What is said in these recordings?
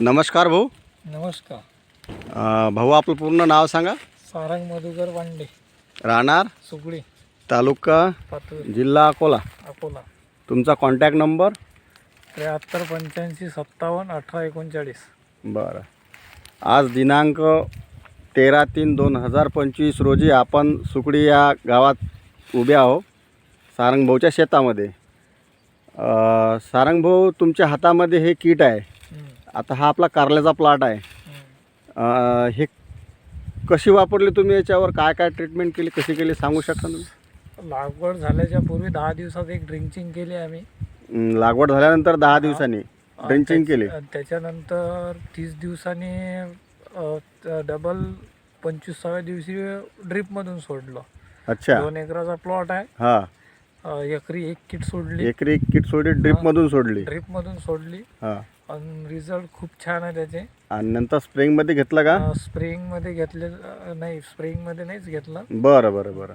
नमस्कार भाऊ. नमस्कार. अं, भाऊ आपलं पूर्ण नाव सांगा. सारंग मधुकर वांडे. राहणार? सुगडी. तालुका? पातूर. जिल्हा अकोला. अकोला. तुमचा कॉन्टॅक्ट नंबर त्र्याहत्तर पंच्याऐंशी सत्तावन्न अठरा एकोणचाळीस. बरं. आज दिनांक तेरा तीन दोन हजार पंचवीस रोजी आपण सुकडी या गावात उभे आहो सारंगभाऊच्या शेतामध्ये. अं, सारंगभाऊ तुमच्या हातामध्ये हे किट आहे. आता हा आपला कारल्याचा प्लॉट आहे. अं, हे कशी वापरली तुम्ही याच्यावर? काय काय ट्रीटमेंट केली? कशी केली? सांगू शकता तुम्ही? लागवड झाल्याच्या पूर्वी दहा दिवसात एक ड्रिंचिंग केली आम्ही. अं, लागवड झाल्यानंतर दहा दिवसांनी ड्रिंचिंग केली. त्याच्यानंतर तीस दिवसांनी डबल पंचवीसाव्या दिवशी ड्रीपमधून सोडलं. अच्छा. दोन एकराचा प्लॉट आहे. हा. एकरी एक किट सोडली. एकरी किट सोडली ड्रीपमधून सोडली. ड्रीपमधून सोडली. हा. आणि रिझल्ट खूप छान आहे त्याचे. आणि नंतर स्प्रिंगमध्ये घेतलं का? स्प्रेइंगमध्ये घेतले नाही स्प्रेइंगमध्ये नाहीच घेतलं. बरं बरं बरं.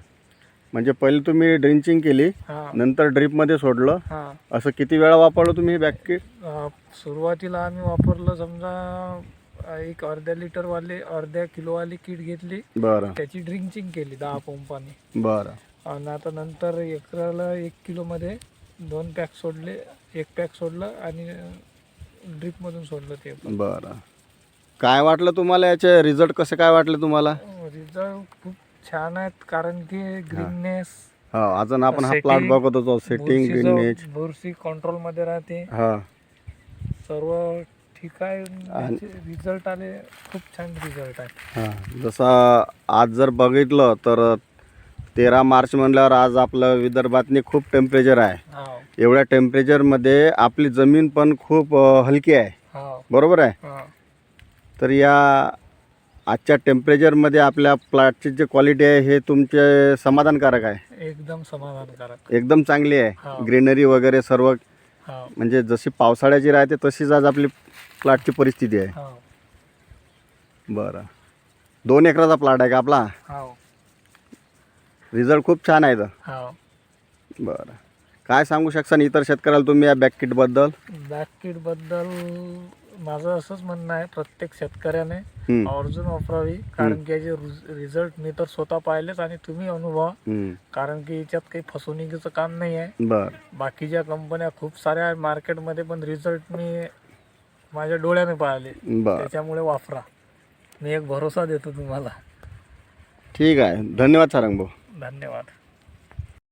म्हणजे पहिले तुम्ही ड्रिंचिंग केली हा. नंतर ड्रीपमध्ये सोडलं. हा. असं किती वेळा वापरलं तुम्ही हे बॅक किट अ, सुरुवातीला आम्ही वापरलं समजा एक अर्ध्या लिटर वाले अर्ध्या किलो वाली किट घेतली. बरं. त्याची ड्रिंचिंग केली दहा पंपाने बरं. आणि आता नंतर एकराला एक किलोमध्ये दोन पॅक सोडले एक पॅक सोडलं आणि ड्रीपमधून सोडलं ते बरं. काय वाटलं तुम्हाला याचे रिझल्ट कसे काय वाटले तुम्हाला? रिझल्ट खूप छान आहेत कारण की ग्रीननेस हा. अजून आपण हा प्लॉट बघत होतो सेटिंग ग्रीनेज बुरशी कंट्रोलमध्ये राहते. हा. सर्व ठीक आहे. रिझल्ट आले खूप छान रिझल्ट आहे हा. जसं आज जर बघितलं तर तेरा मार्च म्हणल्यावर आज आपलं विदर्भातनी खूप टेम्परेचर आहे. हा. एवढ्या टेम्परेचरमध्ये आपली जमीन पण खूप हलकी आहे. हा. बरोबर आहे? हा. तर या आजच्या टेम्परेचरमध्ये आपल्या प्लॉटची जी क्वालिटी आहे हे तुमचे समाधानकारक आहे. एकदम समाधानकारक. एकदम चांगली. आहे. ग्रीनरी वगैरे सर्व म्हणजे जशी पावसाळ्याची राहते तशीच आज आपली प्लॉटची परिस्थिती आहे. हा. बरं. दोन एकराचा प्लॉट आहे का आपला? हा. रिझल्ट खूप छान आहे तर हा. बरं. काय सांगू शकता इतर शेतकऱ्याला तुम्ही या बॅक किटबद्दल बॅक किटबद्दल माझं असंच म्हणणं आहे प्रत्येक शेतकऱ्याने हं, आवर्जून वापरावी कारण की याचे रिझल्ट मी तर स्वतः पाहिलेच आणि तुम्ही अनुभवा. कारण की याच्यात काही फसवणुकीचं काम नाही आहे. बरं. बाकीच्या कंपन्या खूप साऱ्या आहेत मार्केटमध्ये पण रिझल्ट मी माझ्या डोळ्याने पाहिले. बरं. त्याच्यामुळे वापरा. मी एक भरोसा देतो तुम्हाला. ठीक आहे. धन्यवाद सारंग भाऊ धन्यवाद.